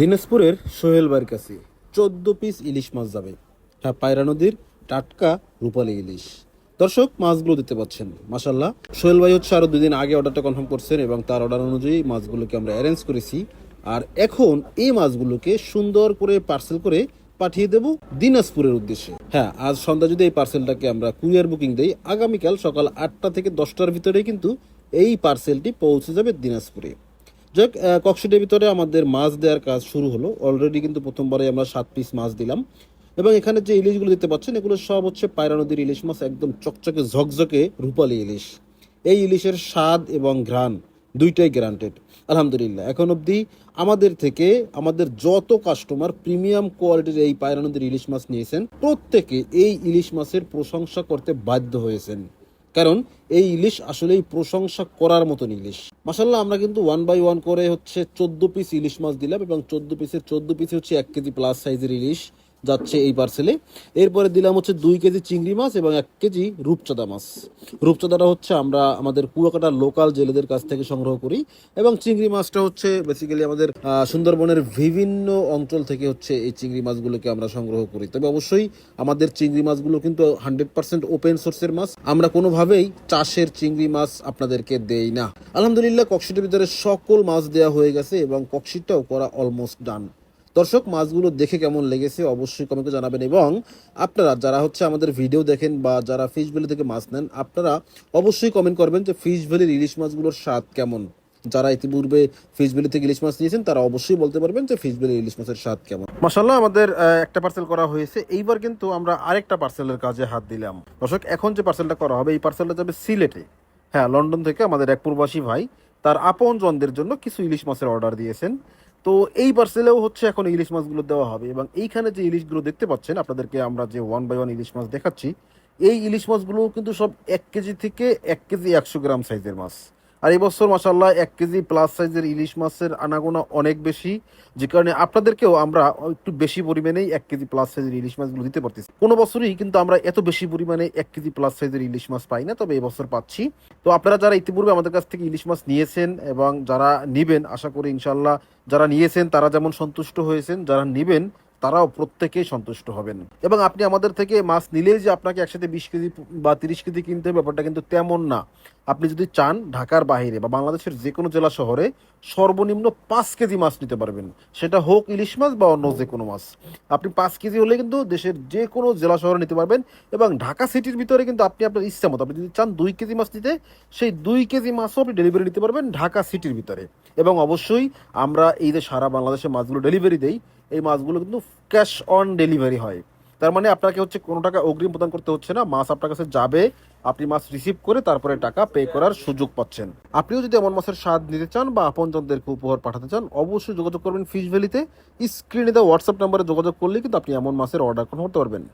দিনাজপুরের সোহেল বাড়ির কাছে চোদ্দ পিস ইলিশ মাছ যাবে। হ্যাঁ পায়রা নদীর টাটকা রূপালী ইলিশ। দর্শক, মাছগুলো দিতে পাচ্ছেন। মাসাল্লাহ সোহেল ভাই হচ্ছে আরও দুদিন আগে অর্ডারটা কনফার্ম করছেন এবং তার অর্ডার অনুযায়ী মাছগুলোকে আমরা অ্যারেঞ্জ করেছি। আর এখন এই মাছগুলোকে সুন্দর করে পার্সেল করে পাঠিয়ে দেব দিনাজপুরের উদ্দেশ্যে। হ্যাঁ আজ সন্ধ্যা যদি এই পার্সেলটাকে আমরা কুরিয়ার বুকিং দেই, আগামীকাল সকাল আটটা থেকে দশটার ভিতরে কিন্তু এই পার্সেলটি পৌঁছে যাবে দিনাজপুরে। যাক আহ, কক্সিটের ভিতরে আমাদের মাছ দেওয়ার কাজ শুরু হলো। অলরেডি কিন্তু প্রথমবারে আমরা সাত পিস মাছ দিলাম। এবং এখানে যে ইলিশগুলো দিতে পাচ্ছেন এগুলো সব হচ্ছে পায়রা নদীর ইলিশ মাছ একদম চকচকে ঝকঝকে রূপালী ইলিশ। এই ইলিশের স্বাদ এবং ঘ্রাণ দুইটাই গ্যারান্টেড আলহামদুলিল্লাহ এখন অবধি আমাদের থেকে আমাদের যত কাস্টমার প্রিমিয়াম কোয়ালিটির এই পায়রা নদীর ইলিশ মাছ নিয়েছেন প্রত্যেকে এই ইলিশ মাছের প্রশংসা করতে বাধ্য হয়েছেন। কারণ এই ইলিশ আসলেই প্রশংসা করার মতন ইলিশ। মাসাল্লাহ আমরা কিন্তু ওয়ান বাই ওয়ান করে হচ্ছে চোদ্দ পিস ইলিশ মাছ দিলাম এবং চোদ্দ পিসের চোদ্দ পিসে হচ্ছে এক কেজি প্লাস সাইজের ইলিশ। যাচ্ছে এই পার্সেলে এরপরে দিলাম হচ্ছে দুই কেজি চিংড়ি মাছ এবং এক কেজি রূপচাঁদা মাছ। রূপচাঁদাটা হচ্ছে আমরা আমাদের কুয়াকাটার লোকাল জেলেদের কাছ থেকে সংগ্রহ করি এবং চিংড়ি মাছটা হচ্ছে বেসিক্যালি আমাদের সুন্দরবনের বিভিন্ন অঞ্চল থেকে হচ্ছে এই চিংড়ি মাছগুলোকে আমরা সংগ্রহ করি। তবে অবশ্যই আমাদের চিংড়ি মাছগুলো কিন্তু হান্ড্রেড পার্সেন্ট ওপেন সোর্সের মাছ। আমরা কোনোভাবেই চাষের চিংড়ি মাছ আপনাদেরকে দেই না। আলহামদুলিল্লাহ, কক্সিটের ভিতরে সকল মাছ দেওয়া হয়ে গেছে এবং কক্সিটটাও করা অলমোস্ট ডান দর্শক, মাছগুলো দেখে কেমন লেগেছে অবশ্যই কমেন্টে জানাবেন এবং আপনারা যারা হচ্ছে আমাদের ভিডিও দেখেন বা যারা ফিশ ভ্যালি থেকে মাছ নেন, আপনারা অবশ্যই কমেন্ট করবেন যে ফিশ ভ্যালির ইলিশ মাছগুলোর স্বাদ কেমন। যারা ইতিপূর্বে ফিশ ভ্যালি থেকে ইলিশ মাছ নিয়েছেন, তারা অবশ্যই বলতে পারবেন যে ফিশ ভ্যালির ইলিশ মাছের স্বাদ কেমন। মাসাল্লাহ আমাদের একটা পার্সেল করা হয়েছে। এইবার কিন্তু আমরা আরেকটা পার্সেলের কাজে হাত দিলাম। দর্শক, এখন যে পার্সেলটা করা হবে, এই পার্সেলটা যাবে সিলেটে। হ্যাঁ লন্ডন থেকে আমাদের এক প্রবাসী ভাই, তার আপন জনদের জন্য কিছু ইলিশ মাছের অর্ডার দিয়েছেন। তো এই পার্সেলেও হচ্ছে এখন ইলিশ মাছগুলো দেওয়া হবে এবং এইখানে যে ইলিশগুলো দেখতে পাচ্ছেন, আপনাদেরকে আমরা যে ওয়ান বাই ওয়ান ইলিশ মাছ দেখাচ্ছি, এই ইলিশ মাছগুলো কিন্তু সব এক কেজি থেকে এক কেজি একশো গ্রাম সাইজের মাছ। আর এই বছর মাসাল্লাহ এক কেজি প্লাস সাইজের ইলিশ মাছের আনাগোনা অনেক বেশি, যে কারণে আপনাদেরকেও আমরা একটু বেশি পরিমাণেই এক কেজি প্লাস সাইজের ইলিশ মাছগুলো দিতে পারতেছি। কোনো বছরই কিন্তু আমরা এত বেশি পরিমাণে এক কেজি প্লাস সাইজের ইলিশ মাছ পাই না, তবে এবছর পাচ্ছি। তো আপনারা যারা ইতিপূর্বে আমাদের কাছ থেকে ইলিশ মাছ নিয়েছেন এবং যারা নিবেন, আশা করি ইনশাল্লাহ যারা নিয়েছেন, তারা যেমন সন্তুষ্ট হয়েছেন, যারা নিবেন তারাও প্রত্যেকেই সন্তুষ্ট হবেন। এবং আপনি আমাদের থেকে মাছ নিলেই যে আপনাকে একসাথে বিশ কেজি বা তিরিশ কেজি কিনতে হবে, ব্যাপারটা কিন্তু তেমন না। আপনি যদি চান ঢাকার বাইরে বা বাংলাদেশের যে কোনো জেলা শহরে সর্বনিম্ন পাঁচ কেজি মাছ নিতে পারবেন। সেটা হোক ইলিশ মাছ বা অন্য যে কোনো মাছ। আপনি পাঁচ কেজি হলে কিন্তু দেশের যে কোনো জেলা শহরে নিতে পারবেন এবং ঢাকা সিটির ভিতরে কিন্তু আপনি আপনার ইচ্ছা মতো, আপনি যদি চান দুই কেজি মাছ নিতে, সেই দুই কেজি মাছও আপনি ডেলিভারি নিতে পারবেন ঢাকা সিটির ভিতরে। এবং অবশ্যই আমরা এই যে সারা বাংলাদেশে মাছগুলো ডেলিভারি দেই এই মাছগুলো কিন্তু ক্যাশ অন ডেলিভারি হয়। তার মানে আপনাকে হচ্ছে কোনো টাকা অগ্রিম প্রদান করতে হচ্ছে না, মাছ আপনার কাছে যাবে, আপনি মাছ রিসিভ করে তারপরে টাকা পে করার সুযোগ পাচ্ছেন। আপনিও যদি এমন মাছের স্বাদ নিতে চান বা আপনজনদেরকে উপহার পাঠাতে চান, অবশ্যই যোগাযোগ করবেন ফিশ ভ্যালিতে স্ক্রিনে দেওয়া হোয়াটসঅ্যাপ নাম্বারে যোগাযোগ করলে কিন্তু আপনি এমন মাছের অর্ডার করতে পারবেন।